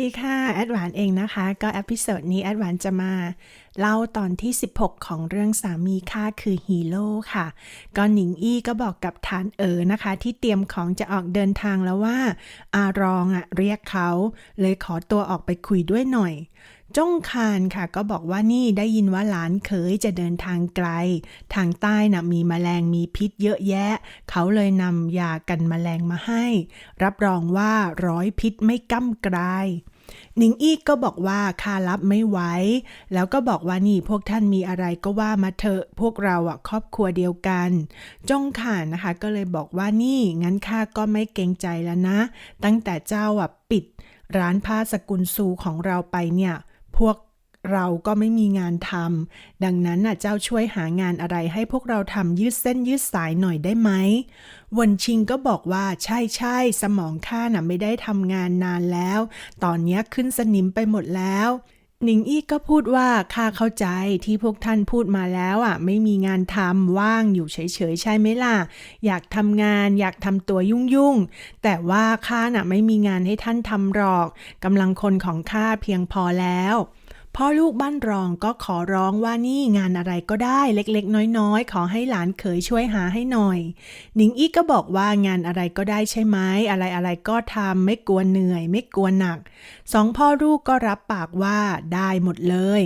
ดีค่ะแอดหวานเองนะคะ ก็อพิโซดนี้แอดหวานจะมาเล่าตอนที่ 16 ของเรื่องสามีค่าคือฮีโร่ค่ะ ก็หนิงอี้ก็บอกกับฐานเอ๋อนะคะ ที่เตรียมของจะออกเดินทางแล้วว่า อารองอะเรียกเขา เลยขอตัวออกไปคุยด้วยหน่อยจงคานค่ะ ก็บอกว่านี่ได้ยินว่าหลานเคยจะเดินทางไกล ทางใต้น่ะมีแมลงมีพิษเยอะแยะ เขาเลยนำยากันแมลงมาให้ รับรองว่าร้อยพิษไม่ก้ำกลายหนิงอี้ก็บอกว่าคารับไม่ไหวแล้วก็บอกว่านี่พวกท่านมีอะไรก็ว่ามาเถอะพวกเราอะครอบครัวเดียวกัน จงข่านนะคะ ก็เลยบอกว่านี่งั้นข้าก็ไม่เกรงใจแล้วนะ ตั้งแต่เจ้าอะปิดร้านผ้าสกุลซูของเราไปเนี่ย พวกเราก็ไม่มีงานทำดังนั้นน่ะเจ้าช่วยหางานอะไรให้พวกเราทำยืดเส้นยืดสายหน่อยได้ไหมวนชิงก็บอกว่าใช่ใช่สมองข้าน่ะไม่ได้ทำงานนานแล้ว ตอนนี้ขึ้นสนิมไปหมดแล้ว หนิงอี้ก็พูดว่าข้าเข้าใจที่พวกท่านพูดมาแล้วอะ ไม่มีงานทำว่างอยู่เฉยๆใช่ไหมล่ะ อยากทำงานอยากทำตัวยุ่งๆ แต่ว่าข้าน่ะไม่มีงานให้ท่านทำหรอกกำลังคนของข้าเพียงพอแล้ว พ่อลูกบ้านรองก็ขอร้องว่านี่งานอะไรก็ได้เล็กๆ น้อยๆ ขอให้หลานเขยช่วยหาให้หน่อย หนิงอี้ก็บอกว่างานอะไรก็ได้ใช่ไหมอะไรอะไรๆก็ทำไม่กลัวเหนื่อย ไม่กลัวหนักสองพ่อลูกก็รับปากว่าได้หมดเลย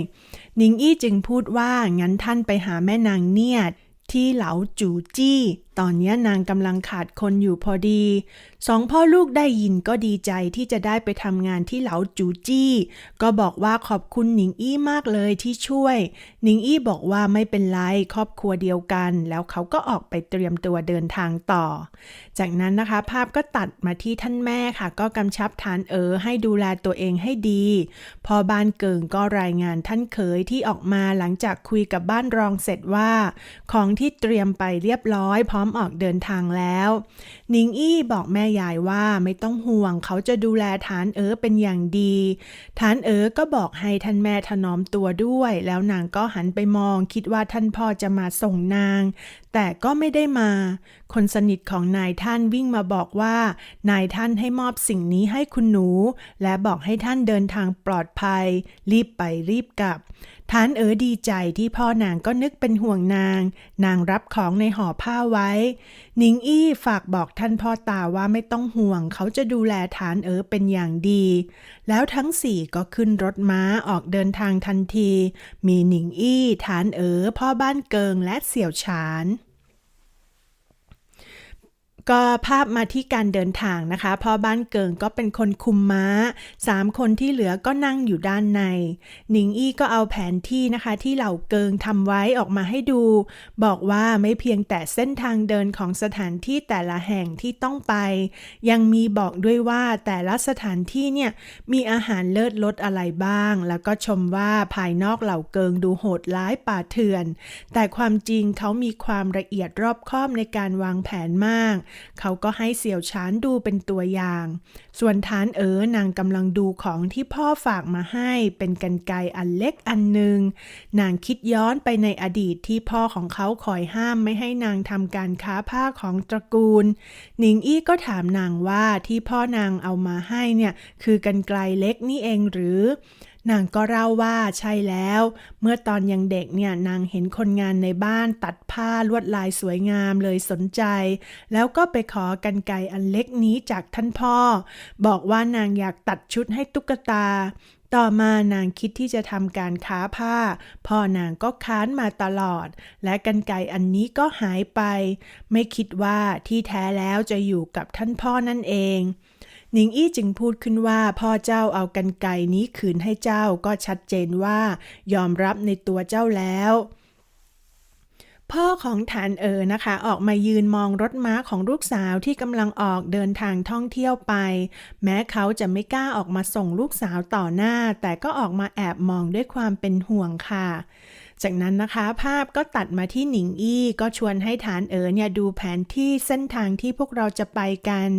หนิงอี้จึงพูดว่างั้นท่านไปหาแม่นางเนียดที่เหลาจูจี้ตอนนี้นางกำลังขาดคนอยู่พอดี สองพ่อลูกได้ยินก็ดีใจที่จะได้ไปทำงานที่เหลาจูจี้ ก็บอกว่าขอบคุณหนิงอี้มากเลยที่ช่วย หนิงอี้บอกว่าไม่เป็นไรครอบครัวเดียวกัน แล้วเขาก็ออกไปเตรียมตัวเดินทางต่อ จากนั้นนะคะภาพก็ตัดมาที่ท่านแม่ค่ะ ก็กำชับฐานเอ๋อให้ดูแลตัวเองให้ดี พอบ้านเกิงก็รายงานท่านเขยที่ออกมาหลังจากคุยกับบ้านรองเสร็จว่า ของที่เตรียมไปเรียบร้อยพร้อมออกเดินทางแล้วนิงอี้บอกแม่ยายว่าไม่ต้องห่วงเขาจะดูแลฐานเอ๋อเป็นอย่างดีฐานเอ๋อก็บอกให้ท่านแม่ถนอมตัวด้วย แล้วนางก็หันไปมองคิดว่าท่านพ่อจะมาส่งนาง แต่ก็ไม่ได้มา คนสนิทของนายท่านวิ่งมาบอกว่า นายท่านให้มอบสิ่งนี้ให้คุณหนู และบอกให้ท่านเดินทางปลอดภัย รีบไปรีบกลับ ฐานเอ๋อดีใจที่พ่อนางก็นึกเป็นห่วงนาง นางรับของในห่อผ้าไว้ หนิงอี้ฝากบอกท่านพ่อตาว่าไม่ต้องห่วง เขาจะดูแลฐานเอ๋อเป็นอย่างดี แล้วทั้งสี่ก็ขึ้นรถม้าออกเดินทางทันที มีหนิงอี้ฐานเอ๋อพ่อบ้านเกิงและเสี่ยวฉาน ก็ภาพมาที่การเดินทางนะคะพ่อบ้านเกิงก็เป็นคนคุมม้าสามคนที่เหลือก็นั่งอยู่ด้านในหนิงอี้ก็เอาแผนที่นะคะที่เหล่าเกิงทำไว้ออกมาให้ดู บอกว่าไม่เพียงแต่เส้นทางเดินของสถานที่แต่ละแห่งที่ต้องไป ยังมีบอกด้วยว่าแต่ละสถานที่เนี่ยมีอาหารเลิศรสอะไรบ้าง แล้วก็ชมว่าภายนอกเหล่าเกิงดูโหดร้ายป่าเถื่อน แต่ความจริงเขามีความละเอียดรอบคอบในการวางแผนมากเขาก็ให้เสี่ยวชานดูเป็นตัวอย่าง ส่วนฐานเอ๋อนางกำลังดูของที่พ่อฝากมาให้เป็นกันไกอันเล็กอันหนึ่ง นางคิดย้อนไปในอดีตที่พ่อของเขาคอยห้ามไม่ให้นางทำการค้าผ้าของตระกูล หนิงอี้ก็ถามนางว่าที่พ่อนางเอามาให้เนี่ยคือกันไกลเล็กนี่เองหรือ นางก็เล่าว่าใช่แล้ว เมื่อตอนยังเด็กเนี่ยนางเห็นคนงานในบ้านตัดผ้าลวดลายสวยงามเลยสนใจ แล้วก็ไปขอกันไกอันเล็กนี้จากท่านพ่อ บอกว่านางอยากตัดชุดให้ตุ๊กตา ต่อมานางคิดที่จะทำการค้าผ้า พ่อนางก็ค้านมาตลอด และกันไกอันนี้ก็หายไป ไม่คิดว่าที่แท้แล้วจะอยู่กับท่านพ่อนั่นเอง หนิงอี้จึงพูดขึ้นว่าพ่อเจ้าเอากันไกนี้คืนให้เจ้าก็ชัดเจนว่า ยอมรับในตัวเจ้าแล้วพ่อของฐานเอ๋อนะคะ ออกมายืนมองรถม้าของลูกสาวที่กำลังออกเดินทางท่องเที่ยวไป แม้เขาจะไม่กล้าออกมาส่งลูกสาวต่อหน้า แต่ก็ออกมาแอบมองด้วยความเป็นห่วงค่ะ จากนั้นนะคะภาพก็ตัดมาที่หนิงอี้ก็ชวนให้ฐานเอ๋อเนี่ยดูแผนที่เส้นทางที่พวกเราจะไปกัน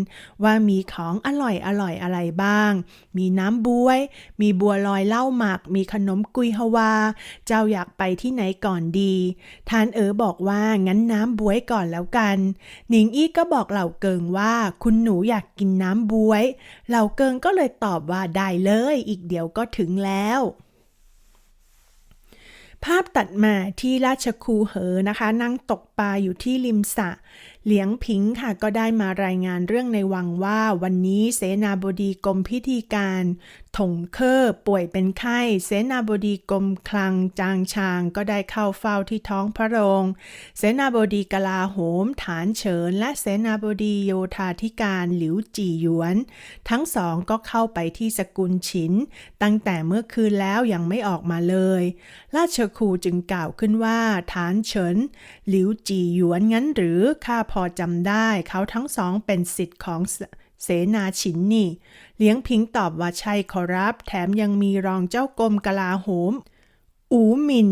ว่ามีของอร่อยอร่อยอะไรบ้าง มีน้ำบวย มีบัวลอยเหล้าหมัก มีขนมกุยฮวา เจ้าอยากไปที่ไหนก่อนดีฐานเอ๋อบอกว่างั้นน้ำบวยก่อนแล้วกัน หนิงอี้ก็บอกเหล่าเกิงว่าคุณหนูอยากกินน้ำบวย เหล่าเกิงก็เลยตอบว่าได้เลย อีกเดี๋ยวก็ถึงแล้ว ภาพตัดมาที่ราชคูเหอนะคะ นั่งตกปลาอยู่ที่ริมสระเหลียงผิงค่ะก็ได้มารายงานเรื่องในวังว่า วันนี้เสนาบดีกรมพิธีการ ถงเคอป่วยเป็นไข้ เสนาบดีกรมคลังจางชางก็ได้เข้าเฝ้าที่ท้องพระโรง เสนาบดีกลาโหม ฐานเฉิน และเสนาบดีโยธาธิการหลิวจีหยวน ทั้งสองก็เข้าไปที่สกุลฉิน ตั้งแต่เมื่อคืนแล้วยังไม่ออกมาเลย ราชครูจึงกล่าวขึ้นว่า ฐานเฉิน หลิวจีหยวนงั้นหรือข้าพอจำได้ เขาทั้งสองเป็นสิทธิ์ของ เสนาฉินนี่ เลี้ยงพิงตอบว่าใช่ขอรับ แถมยังมีรองเจ้ากรมกลาโหม อูหมิน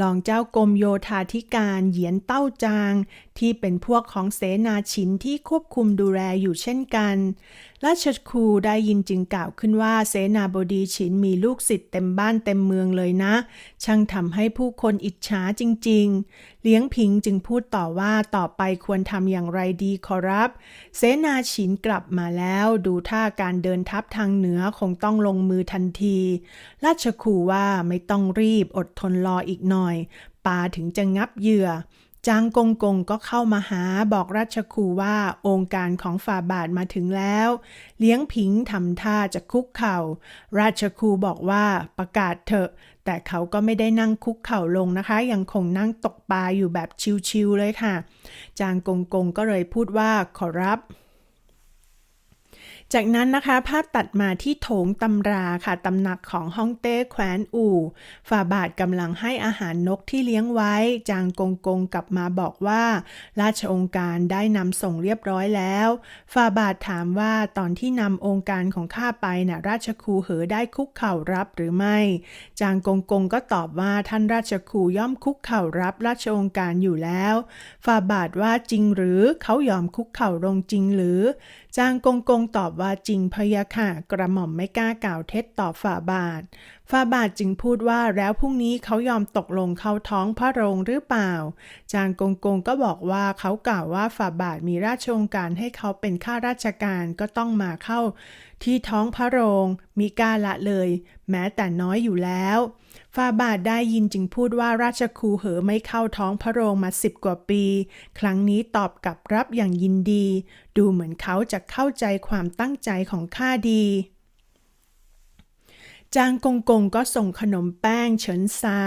รองเจ้ากรมโยธาธิการเหยียนเต้าจาง ที่เป็นพวกของเสนาฉินที่ควบคุมดูแลอยู่เช่นกัน ราชครูได้ยินจึงกล่าวขึ้นว่าเสนาบดีฉินมีลูกศิษย์เต็มบ้านเต็มเมืองเลยนะ ช่างทำให้ผู้คนอิจฉาจริง ๆ เลี้ยงพิงจึงพูดต่อว่าต่อไปควรทำอย่างไรดีขอรับ เสนาฉินกลับมาแล้วดูท่าการเดินทัพทางเหนือคงต้องลงมือทันที ราชครูว่าไม่ต้องรีบอดทนรออีกหน่อยปาถึงจะงับเหยื่อ จางกงกงก็เข้ามาหาบอกราชครูว่าองค์การของฝ่าบาทมาถึงแล้ว เลี้ยงผิงทำท่าจะคุกเข่า ราชครูบอกว่าประกาศเถอะ แต่เขาก็ไม่ได้นั่งคุกเข่าลงนะคะ ยังคงนั่งตกปลาอยู่แบบชิวๆเลยค่ะ จางกงกงก็เลยพูดว่าขอรับ จากนั้นนะคะภาพตัดมาที่โถงตำราค่ะตำหนักของฮ่องเต้แคว้นอู่ฝ่าบาทกำลังให้อาหารนกที่เลี้ยงไว้ จางกงกงกลับมาบอกว่า ราชองค์การได้นำส่งเรียบร้อยแล้วฝ่าบาทถามว่าตอนที่นำองค์การของข้าไปนะ่ะราชครูเหอได้คุกเข่ารับหรือไม่ จางกงกงก็ตอบว่าท่านราชครูย่อมคุกเข่ารับราชองค์การอยู่แล้วฝ่าบาทว่าจริงหรือเขายอมคุกเข่าลงจริงหรือ จางกงกงตอบว่าจริงพะยะค่ะ กระหม่อมไม่กล้ากล่าวเท็จต่อฝ่าบาทฝ่าบาทจึงพูดว่าแล้วพรุ่งนี้เขายอมตกลงเข้าท้องพระโรงหรือเปล่า จางกงกงก็บอกว่าเขากล่าวว่าฝ่าบาทมีราชองการให้เขาเป็นข้าราชการก็ต้องมาเข้า ที่ท้องพระโรงมีกาละเลย แม้แต่น้อยอยู่แล้ว ฟาบาทได้ยินจึงพูดว่าราชครูเหอไม่เข้าท้องพระโรงมาสิบกว่าปี ครั้งนี้ตอบกลับรับอย่างยินดี ดูเหมือนเขาจะเข้าใจความตั้งใจของข้าดี จางกงกงก็ส่งขนมแป้งเฉินซา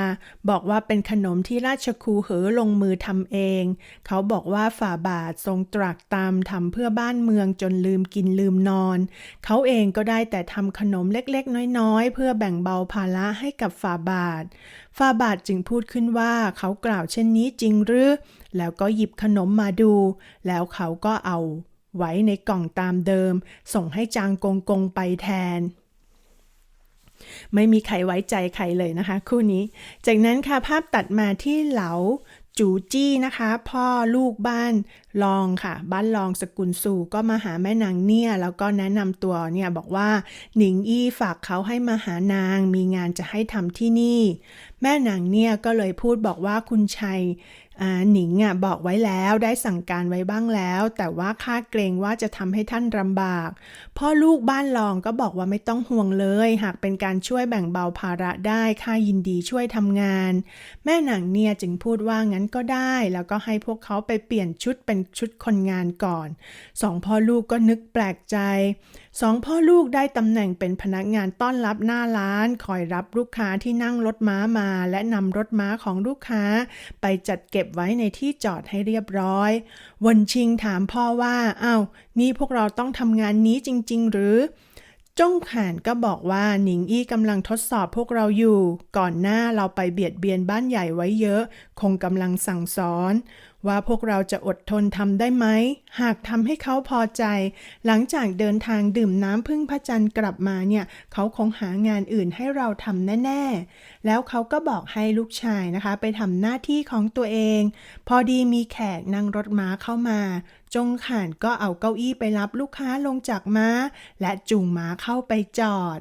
บอกว่าเป็นขนมที่ราชครูเหอลงมือทำเอง เขาบอกว่าฝ่าบาททรงตรักตามทำเพื่อบ้านเมืองจนลืมกินลืมนอน เขาเองก็ได้แต่ทำขนมเล็กๆ น้อยๆ เพื่อแบ่งเบาภาระให้กับฝ่าบาทฝ่าบาทจึงพูดขึ้นว่าเขากล่าวเช่นนี้จริงหรือ แล้วก็หยิบขนมมาดู แล้วเขาก็เอา ไว้ในกล่องตามเดิม ส่งให้จางกงกงไปแทน ไม่มีใครไว้ใจใครเลยนะคะ คู่นี้ จากนั้นค่ะภาพตัดมาที่เหลาจูจี้นะคะ พ่อลูกบ้านลองค่ะ บ้านลองสกุลสู่ก็มาหาแม่นางเนี่ย แล้วก็แนะนำตัวเนี่ยบอกว่าหนิงอี้ฝากเขาให้มาหานางมีงานจะให้ทำที่นี่ แม่นางเนี่ยก็เลยพูดบอกว่าคุณชัย หนิงอะบอกไว้แล้วได้สั่งการไว้บ้างแล้ว แต่ว่าข้าเกรงว่าจะทำให้ท่านลำบาก พ่อลูกบ้านลองก็บอกว่าไม่ต้องห่วงเลย หากเป็นการช่วยแบ่งเบาภาระได้ข้ายินดีช่วยทำงาน แม่หนางเนี่ยจึงพูดว่างั้นก็ได้ แล้วก็ให้พวกเขาไปเปลี่ยนชุดเป็นชุดคนงานก่อนสองพ่อลูกก็นึกแปลกใจสองพ่อลูกได้ตำแหน่งเป็นพนักงานต้อนรับหน้าร้าน คอยรับลูกค้าที่นั่งรถม้ามา และนำรถม้าของลูกค้า ไปจัดเก็บไว้ในที่จอดให้เรียบร้อย วนชิงถามพ่อว่าอ้าวนี่พวกเราต้องทำงานนี้จริง ๆ หรือ จงขานก็บอกว่าหนิงอี้กำลังทดสอบพวกเราอยู่ ก่อนหน้าเราไปเบียดเบียนบ้านใหญ่ไว้เยอะ คงกำลังสั่งสอน ว่าพวกเราจะอดทนทำได้ไหม หากทำให้เขาพอใจ หลังจากเดินทางดื่มน้ำพึ่งพระจันทร์กลับมาเนี่ย เขาคงหางานอื่นให้เราทำแน่ ๆ แล้วเขาก็บอกให้ลูกชายนะคะ ไปทำหน้าที่ของตัวเอง พอดีมีแขกนั่งรถม้าเข้ามา จงข่านก็เอาเก้าอี้ไปรับลูกค้าลงจากม้า และจูงม้าเข้าไปจอด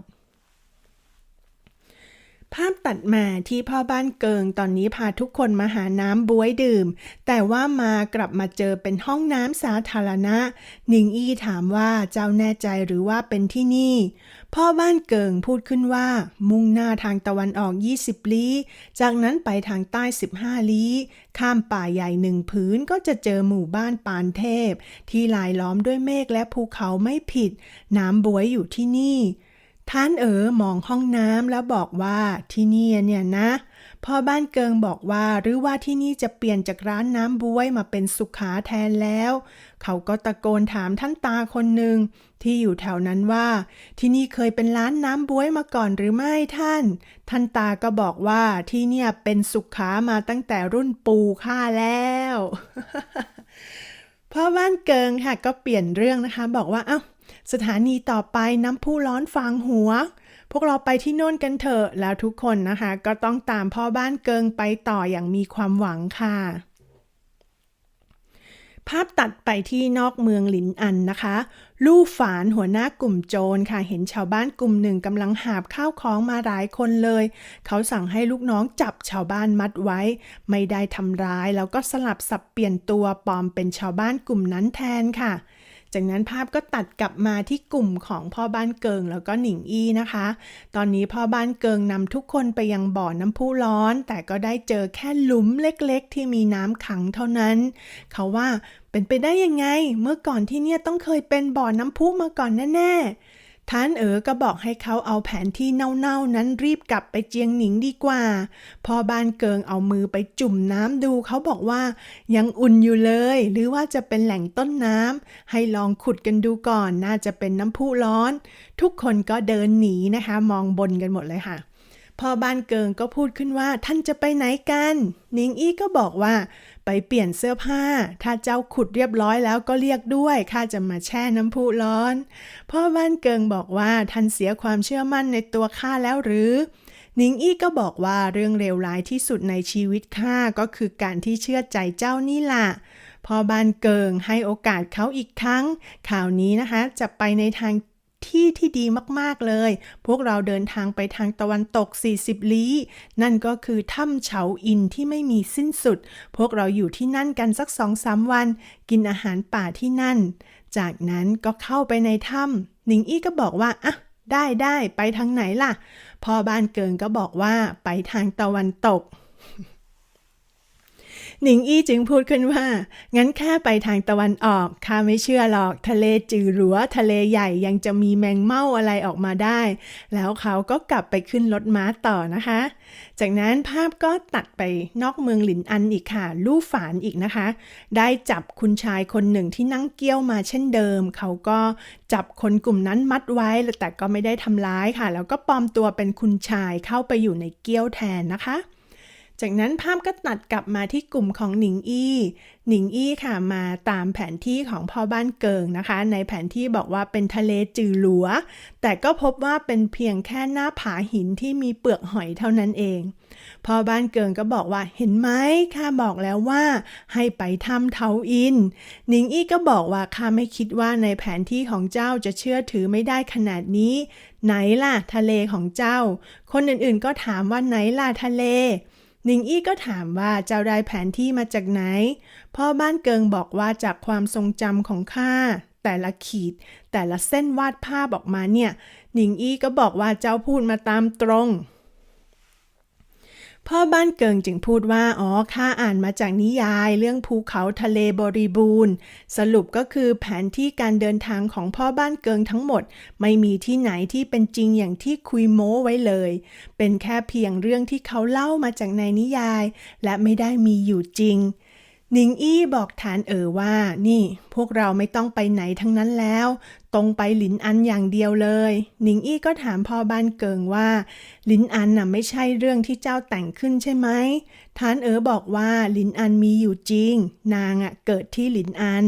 ภาพตัดมาที่พ่อบ้านเกิงตอนนี้พาทุกคนมาหาน้ำบวยดื่ม แต่ว่ามากลับมาเจอเป็นห้องน้ำสาธารณะ หนิงอี้ถามว่าเจ้าแน่ใจหรือว่าเป็นที่นี่ พ่อบ้านเกิงพูดขึ้นว่า มุ่งหน้าทางตะวันออก 20 ลี้ จากนั้นไปทางใต้ 15 ลี้ ข้ามป่าใหญ่หนึ่งผืนก็จะเจอหมู่บ้านปานเทพ ที่ลายล้อมด้วยเมฆและภูเขาไม่ผิด น้ำบวยอยู่ที่นี่ ท่านเอ๋อมองห้องน้ำแล้วบอกว่าที่นี่เนี่ยนะพ่อบ้านเกิงบอกว่าหรือว่าที่นี่จะเปลี่ยนจากร้านน้ำบวยมาเป็นสุขาแทนแล้ว เขาก็ตะโกนถามท่านตาคนหนึ่งที่อยู่แถวนั้นว่า ที่นี่เคยเป็นร้านน้ำบวยมาก่อนหรือไม่ท่าน ท่านตาก็บอกว่าที่เนี่ยเป็นสุขามาตั้งแต่รุ่นปู่ข้าแล้วพ่อบ้านเกิงค่ะก็เปลี่ยนเรื่องนะคะ บอกว่าเอ้า สถานีต่อไปน้ำพุร้อนฟางหัว พวกเราไปที่โน่นกันเถอะ แล้วทุกคนนะคะ ก็ต้องตามพ่อบ้านเกิงไปต่ออย่างมีความหวังค่ะ ภาพตัดไปที่นอกเมืองหลินอันนะคะ ลู่ฝานหัวหน้ากลุ่มโจรค่ะ เห็นชาวบ้านกลุ่มหนึ่งกำลังหาบข้าวของมาหลายคนเลย เขาสั่งให้ลูกน้องจับชาวบ้านมัดไว้ ไม่ได้ทำร้ายแล้วก็สลับสับเปลี่ยนตัวปลอมเป็นชาวบ้านกลุ่มนั้นแทนค่ะ จากนั้นภาพก็ตัดกลับมาที่กลุ่มของพ่อบ้านเกิงแล้วก็หนิงอี้นะคะ ตอนนี้พ่อบ้านเกิงนำทุกคนไปยังบ่อน้ำพุร้อน แต่ก็ได้เจอแค่หลุมเล็กๆ ที่มีน้ำขังเท่านั้น เขาว่าเป็นไปได้ยังไง เมื่อก่อนที่เนี่ยต้องเคยเป็นบ่อน้ำพุมาก่อนแน่ๆ ท่านเอ๋อก็บอกให้เขาเอาแผนที่เน่าๆนั้นรีบกลับไปเจียงหนิงดีกว่า พอบ้านเกิงเอามือไปจุ่มน้ำดูเขาบอกว่า ยังอุ่นอยู่เลย หรือว่าจะเป็นแหล่งต้นน้ำให้ลองขุดกันดูก่อน น่าจะเป็นน้ำพุร้อน ทุกคนก็เดินหนีนะคะ มองบนกันหมดเลยค่ะ พ่อบ้านเกิงก็พูดขึ้นว่าท่านจะไปไหนกันนิงอี้ก็บอกว่า ไปเปลี่ยนเสื้อผ้า ถ้าเจ้าขุดเรียบร้อยแล้วก็เรียกด้วยข้าจะมาแช่น้ำพุร้อน พ่อบ้านเกิงบอกว่าท่านเสียความเชื่อมั่นในตัวข้าแล้วหรือนิงอี้ก็บอกว่าเรื่องเลวร้ายที่สุดในชีวิตข้าก็คือการที่เชื่อใจเจ้านี่ล่ะพ่อบ้านเกิงให้โอกาสเขาอีกครั้ง ข่าวนี้นะคะ จะไปในทาง ที่ที่ดีมาก ๆ เลย พวกเราเดินทางไปทางตะวันตก 40 ลี้ นั่นก็คือถ้ำเฉาอินที่ไม่มีสิ้นสุด พวกเราอยู่ที่นั่นกันสักสองสามวัน กินอาหารป่าที่นั่น จากนั้นก็เข้าไปในถ้ำหนิงอี้ก็บอกว่า อะ ได้ได้ไปทางไหนล่ะ พ่อบ้านเกิงก็บอกว่าไปทางตะวันตก หนิงอี้จึงพูดขึ้นว่า งั้นแค่ไปทางตะวันออกข้าไม่เชื่อหรอกทะเลจือหรัวทะเลใหญ่ยังจะมีแมงเม่าอะไรออกมาได้ แล้วเขาก็กลับไปขึ้นรถม้าต่อนะคะ จากนั้นภาพก็ตัดไปนอกเมืองหลินอันอีกค่ะ ลู่ฝานอีกนะคะ ได้จับคุณชายคนหนึ่งที่นั่งเกี้ยวมาเช่นเดิม เขาก็จับคนกลุ่มนั้นมัดไว้แต่ก็ไม่ได้ทำร้ายค่ะ แล้วก็ปลอมตัวเป็นคุณชายเข้าไปอยู่ในเกี้ยวแทนนะคะ จากนั้นภาพก็ตัดกลับมาที่กลุ่มของหนิงอี้หนิงอี้ค่ะมาตามแผนที่ของพ่อบ้านเกิงนะคะ ในแผนที่บอกว่าเป็นทะเลจือหลัว แต่ก็พบว่าเป็นเพียงแค่หน้าผาหินที่มีเปลือกหอยเท่านั้นเองพ่อบ้านเกิงก็บอกว่าเห็นไหมข้าบอกแล้วว่า ให้ไปทำเทาอินหนิงอี้ก็บอกว่าข้าไม่คิดว่าในแผนที่ของเจ้าจะเชื่อถือไม่ได้ขนาดนี้ ไหนล่ะทะเลของเจ้า คนอื่นๆก็ถามว่าไหนล่ะทะเล นิงอี้ก็ถามว่าเจ้าได้แผนที่มาจากไหน พ่อบ้านเกิงบอกว่าจากความทรงจำของข้าแต่ละขีด แต่ละเส้นวาดภาพออกมาเนี่ยหนิงอี้ก็บอกว่าเจ้าพูดมาตามตรง พ่อบ้านเกิงจึงพูดว่า อ๋อ ข้าอ่านมาจากนิยายเรื่องภูเขาทะเลบริบูรณ์ สรุปก็คือแผนที่การเดินทางของพ่อบ้านเกิงทั้งหมด ไม่มีที่ไหนที่เป็นจริงอย่างที่คุยโม้ไว้เลย เป็นแค่เพียงเรื่องที่เขาเล่ามาจากในนิยาย และไม่ได้มีอยู่จริง หนิงอี้บอกฐานเอ๋อว่า นี่ พวกเราไม่ต้องไปไหนทั้งนั้นแล้ว ตรงไปหลินอันอย่างเดียวเลย หนิงอี้ก็ถามพ่อบ้านเกิงว่า หลินอันน่ะไม่ใช่เรื่องที่เจ้าแต่งขึ้นใช่ไหมฐานเอ๋อบอกว่าหลินอันมีอยู่จริง นางอะเกิดที่หลินอัน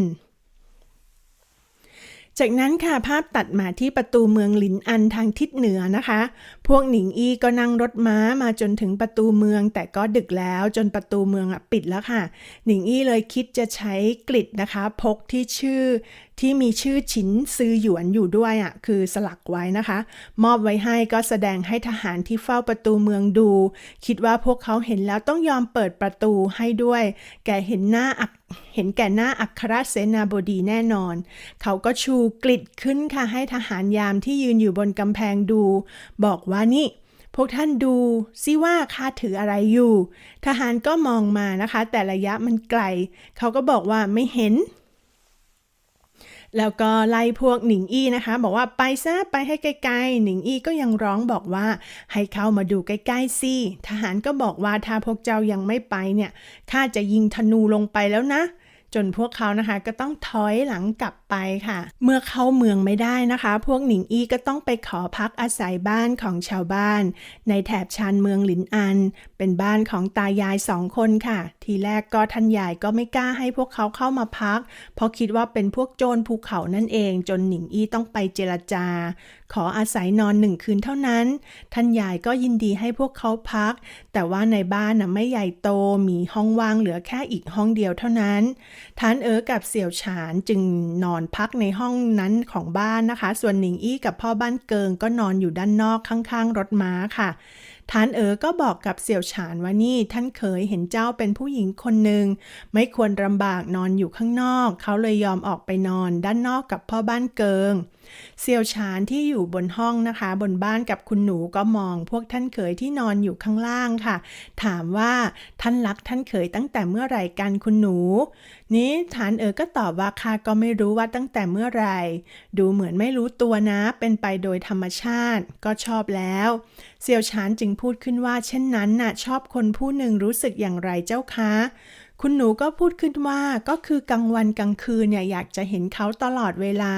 จากนั้นค่ะภาพตัดมาที่ประตูเมืองหลินอันทางทิศเหนือนะคะ พวกหนิงอี้ก็นั่งรถม้ามาจนถึงประตูเมือง แต่ก็ดึกแล้วจนประตูเมืองอะปิดแล้วค่ะ หนิงอี้เลยคิดจะใช้กลิดนะคะ พกที่ชื่อ ที่มีชื่อฉินซือหยวนอยู่ด้วยอะคือสลักไว้นะคะ มอบไว้ให้ก็แสดงให้ทหารที่เฝ้าประตูเมืองดู คิดว่าพวกเขาเห็นแล้วต้องยอมเปิดประตูให้ด้วย แกเห็นหน้าอักเห็นแก่หน้าอัครเสนาบดีแน่นอน เขาก็ชูกลิดขึ้นค่ะให้ทหารยามที่ยืนอยู่บนกำแพงดู บอกว่านี่พวกท่านดูซิว่าข้าถืออะไรอยู่ ทหารก็มองมานะคะ แต่ระยะมันไกล เขาก็บอกว่าไม่เห็น แล้วก็ไล่พวกหนิงอี้นะคะ บอกว่าไปซะไปให้ไกลๆหนิงอี้ก็ยังร้องบอกว่าให้เข้ามาดูใกล้ๆสิทหารก็บอกว่าถ้าพวกเจ้ายังไม่ไปเนี่ยข้าจะยิงธนูลงไปแล้วนะ จนพวกเขานะคะก็ต้องถอยหลังกลับ ไปค่ะ เมื่อเข้าเมืองไม่ได้นะคะ พวกหนิงอี้ก็ต้องไปขอพักอาศัยบ้านของชาวบ้าน ในแถบชานเมืองหลินอัน เป็นบ้านของตายายสองคนค่ะ ทีแรกก็ท่านใหญ่ก็ไม่กล้าให้พวกเขาเข้ามาพัก เพราะคิดว่าเป็นพวกโจรภูเขานั่นเอง จนหนิงอี้ต้องไปเจรจา ขออาศัยนอนหนึ่งคืนเท่านั้น ท่านยายก็ยินดีให้พวกเขาพัก แต่ว่าในบ้านน่ะไม่ใหญ่โตมีห้องว่างเหลือแค่อีกห้องเดียวเท่านั้นท่านเอ๋อกับเสี่ยวฉานจึงนอนพักในห้องนั้นของบ้านนะคะ ส่วนหนิงอี้กับพ่อบ้านเกิงก็นอนอยู่ด้านนอกข้างๆ รถม้าค่ะทานเอ๋อก็บอกกับเสี่ยวฉานว่านี่ท่านเคยเห็นเจ้าเป็นผู้หญิงคนหนึ่งไม่ควรลำบากนอนอยู่ข้างนอก เขาเลยยอมออกไปนอนด้านนอกกับพ่อบ้านเกิงเซียวชานที่อยู่บนห้องนะคะ บนบ้านกับคุณหนูก็มองพวกท่านเขยที่นอนอยู่ข้างล่างค่ะ ถามว่าท่านรักท่านเขยตั้งแต่เมื่อไหร่กันคุณหนู นี้ฐานเอ๋อก็ตอบว่าค่ะก็ไม่รู้ว่าตั้งแต่เมื่อไหร่ ดูเหมือนไม่รู้ตัวนะ เป็นไปโดยธรรมชาติก็ชอบแล้วเซียวชานจึงพูดขึ้นว่า เช่นนั้นน่ะชอบคนผู้หนึ่งรู้สึกอย่างไรเจ้าคะ คุณหนูก็พูดขึ้นว่าก็คือกลางวันกลางคืนเนี่ยอยากจะเห็นเขาตลอดเวลา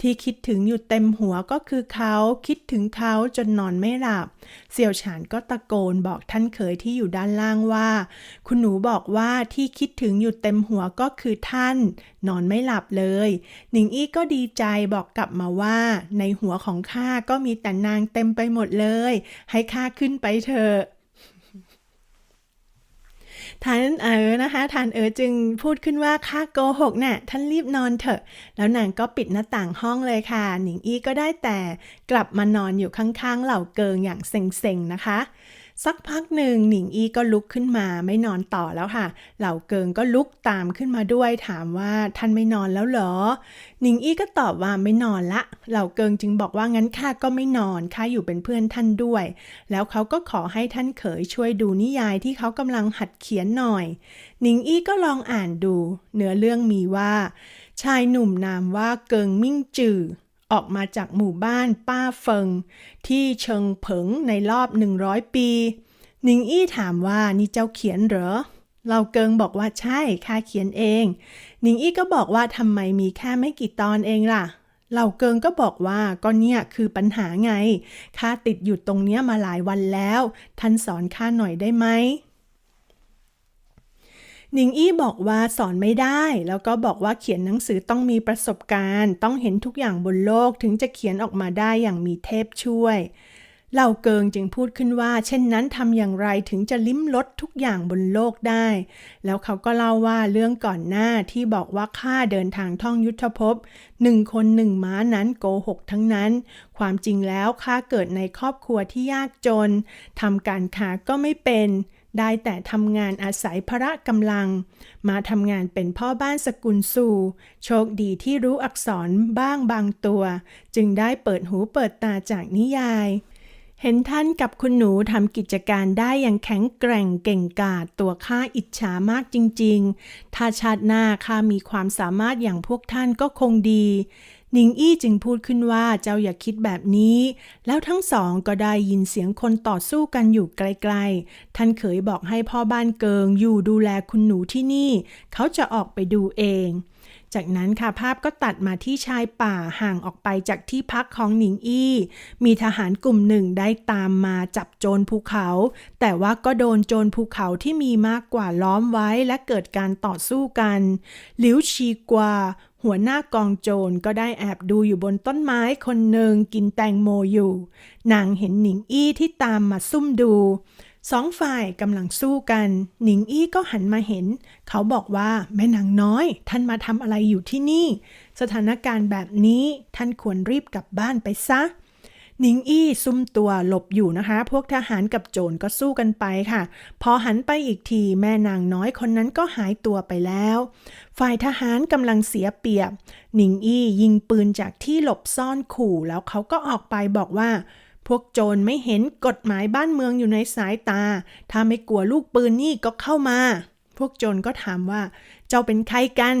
ที่คิดถึงอยู่เต็มหัวก็คือเขาคิดถึงเขาจนนอนไม่หลับ เสี่ยวฉานก็ตะโกนบอกท่านเขยที่อยู่ด้านล่างว่า คุณหนูบอกว่าที่คิดถึงอยู่เต็มหัวก็คือท่าน นอนไม่หลับเลย หนิงอี้ก็ดีใจบอกกลับมาว่า ในหัวของข้าก็มีแต่นางเต็มไปหมดเลย ให้ข้าขึ้นไปเถอะ ท่านเอ๋อนะคะท่านเอ๋อจึงพูดขึ้นว่าข้าโกหกน่ะท่านรีบนอนเถอะ แล้วนางก็ปิดหน้าต่างห้องเลยค่ะ หนิงอี้ก็ได้แต่กลับมานอนอยู่ข้างๆเหล่าเกิงอย่างเซ็งๆนะคะ สักพักหนึ่งหนิงอี้ก็ลุกขึ้นมาไม่นอนต่อแล้วค่ะ เหล่าเกิงก็ลุกตามขึ้นมาด้วยถามว่าท่านไม่นอนแล้วเหรอ หนิงอี้ก็ตอบว่าไม่นอนละ เหล่าเกิงจึงบอกว่างั้นข้าก็ไม่นอนข้าอยู่เป็นเพื่อนท่านด้วย แล้วเขาก็ขอให้ท่านเขยช่วยดูนิยายที่เขากำลังหัดเขียนหน่อย หนิงอี้ก็ลองอ่านดู เนื้อเรื่องมีว่า ชายหนุ่มนามว่าเกิงมิ่งจือ ออกมาจากหมู่บ้านป้าเฟิง ที่เชิงเผิงในรอบ 100 ปีหนิงอี้ถามว่านี่เจ้าเขียนเหรอเราเกิงบอกว่าใช่ข้าเขียนเองหนิงอี้ก็บอกว่าทำไมมีแค่ไม่กี่ตอนเองล่ะเหล่าเกิงก็บอกว่าก็เนี่ยคือปัญหาไงข้าติดอยู่ตรงเนี้ยมาหลายวันแล้ว ท่านสอนข้าหน่อยได้ไหม หนิงอี้บอกว่าสอนไม่ได้ แล้วก็บอกว่าเขียนหนังสือต้องมีประสบการณ์ ต้องเห็นทุกอย่างบนโลกถึงจะเขียนออกมาได้อย่างมีเทพช่วยเหล่าเกิงจึงพูดขึ้นว่า เช่นนั้นทำอย่างไรถึงจะลิ้มรสทุกอย่างบนโลกได้ แล้วเขาก็เล่าว่าเรื่องก่อนหน้าที่บอกว่าข้าเดินทางท่องยุทธภพหนึ่งคนหนึ่งม้านั้นโกหกทั้งนั้น ความจริงแล้วข้าเกิดในครอบครัวที่ยากจนทำการค้าก็ไม่เป็น ได้แต่ทำงานอาศัยพระกำลัง มาทำงานเป็นพ่อบ้านสกุลสู่โชคดีที่รู้อักษรบ้างบางตัว จึงได้เปิดหูเปิดตาจากนิยาย เห็นท่านกับคุณหนูทำกิจการได้อย่างแข็งแกร่งเก่งกาจตัวข้าอิจฉามากจริง ๆ ถ้าชาติหน้าข้ามีความสามารถอย่างพวกท่านก็คงดี หนิงอี้จึงพูดขึ้นว่าเจ้าอย่าคิดแบบนี้ แล้วทั้งสองก็ได้ยินเสียงคนต่อสู้กันอยู่ไกลๆ ท่านเขยบอกให้พ่อบ้านเกิงอยู่ดูแลคุณหนูที่นี่ เขาจะออกไปดูเอง จากนั้นค่ะภาพก็ตัดมาที่ชายป่าห่างออกไปจากที่พักของหนิงอี้ มีทหารกลุ่มหนึ่งได้ตามมาจับโจรภูเขา แต่ว่าก็โดนโจรภูเขาที่มีมากกว่าล้อมไว้และเกิดการต่อสู้กัน หลิวชีกวา หัวหน้ากองโจรก็ได้แอบดูอยู่บนต้นไม้คนหนึ่งกินแตงโมอยู่ นางเห็นหนิงอี้ที่ตามมาซุ่มดู สองฝ่ายกำลังสู้กัน หนิงอี้ก็หันมาเห็น เขาบอกว่าแม่นางน้อย ท่านมาทำอะไรอยู่ที่นี่ สถานการณ์แบบนี้ท่านควรรีบกลับบ้านไปซะ หนิงอี้ซุ่มตัวหลบอยู่นะคะ พวกทหารกับโจรก็สู้กันไปค่ะ พอหันไปอีกทีแม่นางน้อยคนนั้นก็หายตัวไปแล้ว ฝ่ายทหารกำลังเสียเปรียบ หนิงอี้ยิงปืนจากที่หลบซ่อนขู่แล้วเขาก็ออกไปบอกว่า พวกโจรไม่เห็นกฎหมายบ้านเมืองอยู่ในสายตา ถ้าไม่กลัวลูกปืนนี่ก็เข้ามา พวกโจรก็ถามว่า เจ้าเป็นใครกัน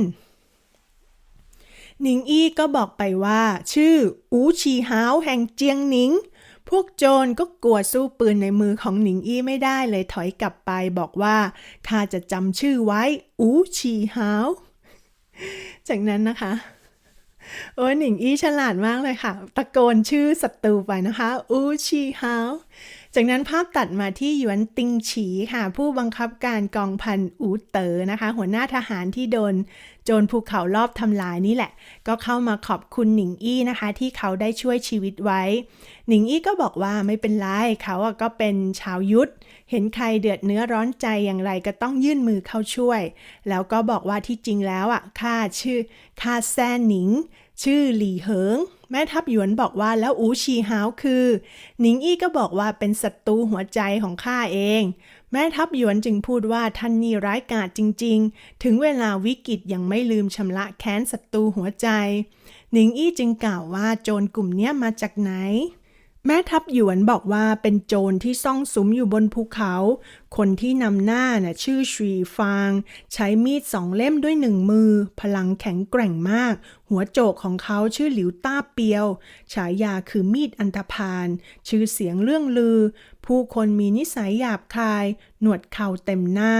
หนิงอี้ก็บอกไปว่า ชื่ออูชีฮาวแห่งเจียงหนิง พวกโจรก็กลัวสู้ปืนในมือของหนิงอี้ไม่ได้เลยถอยกลับไปบอกว่าข้าจะจำชื่อไว้ อูชีฮาว จากนั้นนะคะโอ้ยหนิงอี้ฉลาดมากเลยค่ะ ตะโกนชื่อศัตรูไปนะคะ อูชีฮาว จากนั้นภาพตัดมาที่หยวนติงฉีค่ะ ผู้บังคับการกองพันอูเตอ๋อนะคะ หัวหน้าทหารที่โดน โจรภูเขารอบทำลายนี่แหละ ก็เข้ามาขอบคุณหนิงอี้นะคะ ที่เขาได้ช่วยชีวิตไว้ หนิงอี้ก็บอกว่าไม่เป็นไรเขาก็เป็นชาวยุทธเห็นใครเดือดเนื้อร้อนใจอย่างไรก็ต้องยื่นมือเข้าช่วย แล้วก็บอกว่าที่จริงแล้วอะข้าชื่อข้าแซ่หนิง ชื่อหลี่เหิง แม่ทัพหยวนบอกว่าแล้วอูชีฮาวคือหนิงอี้ก็บอกว่าเป็นศัตรูหัวใจของข้าเอง แม่ทัพหยวนจึงพูดว่าท่านนี่ร้ายกาจจริง ๆ ถึงเวลาวิกฤตยังไม่ลืมชำระแค้นศัตรูหัวใจ หนิงอี้จึงกล่าวว่าโจรกลุ่มนี้มาจากไหน แม่ทัพหยวนบอกว่าเป็นโจรที่ซ่องสุมอยู่บนภูเขา คนที่นำหน้าน่ะชื่อชีฟาง ใช้มีดสองเล่มด้วยหนึ่งมือ พลังแข็งแกร่งมาก หัวโจกของเขาชื่อหลิวต้าเปียว ฉายาคือมีดอันธพาล ชื่อเสียงเรื่องลือ ผู้คนมีนิสัยหยาบคาย หนวดเข่าเต็มหน้า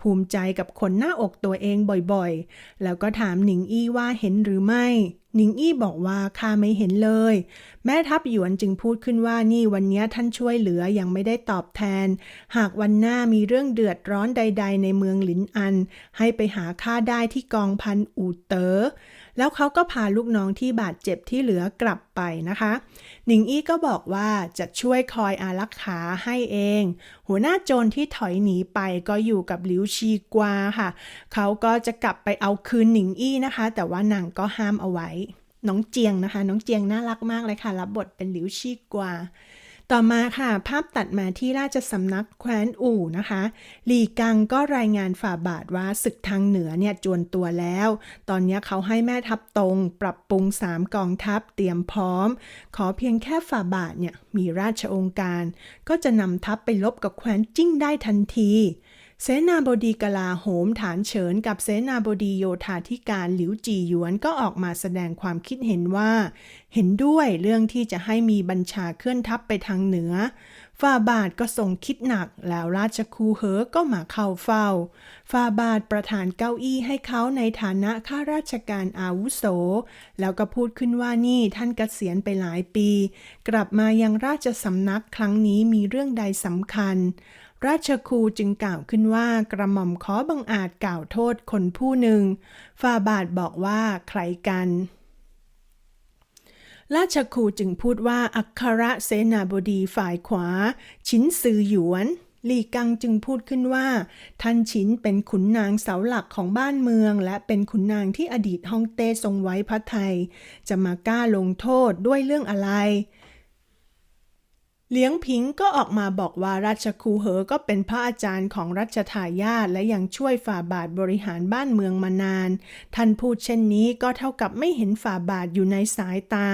ภูมิใจกับขนหน้าอกตัวเองบ่อยๆ แล้วก็ถามหนิงอี้ว่าเห็นหรือไม่ หนิงอี้บอกว่าข้าไม่เห็นเลย แม่ทัพหยวนจึงพูดขึ้นว่านี่วันนี้ท่านช่วยเหลือยังไม่ได้ตอบแทน หากวันหน้ามีเรื่องเดือดร้อนใด ๆ ในเมืองหลินอัน ให้ไปหาข้าได้ที่กองพันอูเตอ๋อแล้วเขาก็พาลูกน้องที่บาดเจ็บที่เหลือกลับไปนะคะ หนิงอี้ก็บอกว่าจะช่วยคอยอารักขาให้เอง หัวหน้าโจรที่ถอยหนีไปก็อยู่กับหลิวชีกวาค่ะ เขาก็จะกลับไปเอาคืนหนิงอี้นะคะ แต่ว่านางก็ห้ามเอาไว้ น้องเจียงนะคะ น้องเจียงน่ารักมากเลยค่ะ รับบทเป็นหลิวชีกวาต่อมาค่ะ ภาพตัดมาที่ราชสำนักแคว้นอู่นะคะ หลีกังก็รายงานฝ่าบาทว่าศึกทางเหนือเนี่ยจวนตัวแล้ว ตอนนี้เขาให้แม่ทัพตรง ปรับปรุงสามกองทัพเตรียมพร้อม ขอเพียงแค่ฝ่าบาทเนี่ยมีราชองค์การ ก็จะนำทัพไปลบกับแคว้นจิ้งได้ทันที เสนาบดีกลาโหมฐานเฉินกับเสนาบดีโยธาธิการหลิวจีหยวนก็ออกมาแสดงความคิดเห็นว่า เห็นด้วยเรื่องที่จะให้มีบัญชาเคลื่อนทัพไปทางเหนือ ฝ่าบาทก็ทรงคิดหนักแล้วราชคูเหอก็มาเข้าเฝ้า ฝ่าบาทประธานเก้าอี้ให้เขาในฐานะข้าราชการอาวุโส แล้วก็พูดขึ้นว่านี่ท่านเกษียณไปหลายปี กลับมายังราชสำนักครั้งนี้มีเรื่องใดสำคัญ ราชครูจึงกล่าวขึ้นว่ากระหม่อมขอบังอาจกล่าวโทษคนผู้หนึ่งฝ่าบาทบอกว่าใครกัน ราชครูจึงพูดว่าอัครเสนาบดีฝ่ายขวา ชินซือหยวนลีกังจึงพูดขึ้นว่า ท่านชินเป็นขุนนางเสาหลักของบ้านเมือง และเป็นขุนนางที่อดีตฮ่องเต้ทรงไว้พระไทย จะมากล้าลงโทษด้วยเรื่องอะไร เลี้ยงผิงก็ออกมาบอกว่าราชคูเหอก็เป็นพระอาจารย์ของรัชทายาทและยังช่วยฝ่าบาทบริหารบ้านเมืองมานาน ท่านพูดเช่นนี้ก็เท่ากับไม่เห็นฝ่าบาทอยู่ในสายตา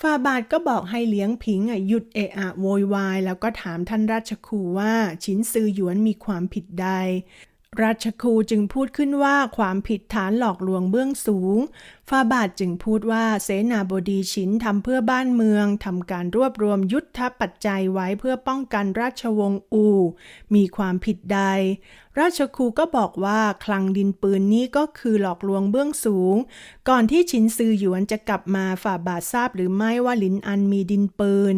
ฝ่าบาทก็บอกให้เลี้ยงผิงหยุดเอะอะโวยวาย แล้วก็ถามท่านราชครูว่า ชินซือหยวนมีความผิดใด ราชครูจึงพูดขึ้นว่าความผิดฐานหลอกลวงเบื้องสูงฟาบาทจึงพูดว่าเสนาบดีชินทำเพื่อบ้านเมืองทำการรวบรวมยุทธปัจจัยไว้เพื่อป้องกันราชวงศ์อู มีความผิดใด ราชครูก็บอกว่าคลังดินปืนนี้ก็คือหลอกลวงเบื้องสูง ก่อนที่ชินซือหยวนจะกลับมาฝ่าบาททราบหรือไม่ว่าลินอันมีดินปืน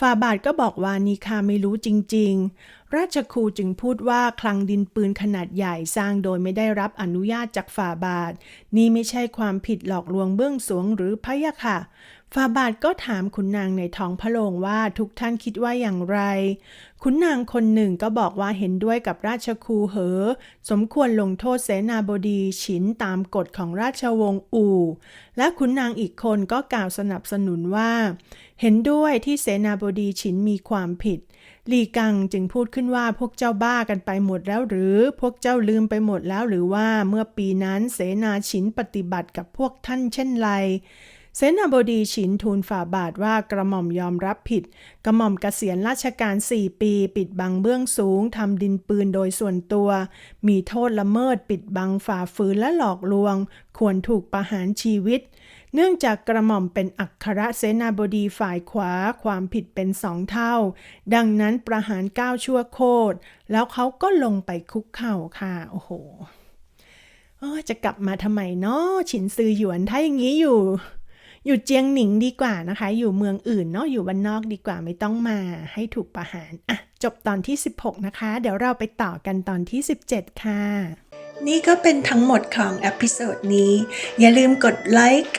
ฝ่าบาทก็บอกว่านี่ข้าไม่รู้จริง ๆ ราชครูจึงพูดว่าคลังดินปืนขนาดใหญ่สร้างโดยไม่ได้รับอนุญาตจากฝ่าบาท นี่ไม่ใช่ความผิดหลอกลวงเบื้องสูงหรือพะยะค่ะฝ่าบาทก็ถามขุนนางในท้องพระโรงว่าทุกท่านคิดว่าอย่างไรขุนนางคนหนึ่งก็บอกว่าเห็นด้วยกับราชครูเหอ สมควรลงโทษเสนาบดีฉินตามกฎของราชวงศ์อู่ และขุนนางอีกคนก็กล่าวสนับสนุนว่า เห็นด้วยที่เสนาบดีฉินมีความผิด ลีกังจึงพูดขึ้นว่าพวกเจ้าบ้ากันไปหมดแล้วหรือ พวกเจ้าลืมไปหมดแล้วหรือว่าเมื่อปีนั้นเสนาฉินปฏิบัติกับพวกท่านเช่นไร เสนาบดีฉินทูลฝ่าบาทว่ากระหม่อมยอมรับผิด กระหม่อมเกษียณราชการ4ปี ปิดบังเบื้องสูงทำดินปืนโดยส่วนตัว มีโทษละเมิดปิดบังฝ่าฝืนและหลอกลวง ควรถูกประหารชีวิต เนื่องจากกระหม่อมเป็นอัครเสนาบดีฝ่ายขวาความผิดเป็นสองเท่า ดังนั้นประหารก้าวชั่วโคตร แล้วเขาก็ลงไปคุกเข่าค่ะ โอ้โหจะกลับมาทำไมเนาะฉินซือหยวนถ้าอย่างนี้อยู่ อยู่เจียงหนิงดีกว่านะคะ อยู่เมืองอื่นเนาะอยู่บ้านนอกดีกว่าไม่ต้องมาให้ถูกประหารอะจบตอนที่ 16 นะคะ เดี๋ยวเราไปต่อกันตอนที่ 17 ค่ะ นี่ก็เป็นทั้งหมดของอพิโซดนี้ อย่าลืมกดไลค์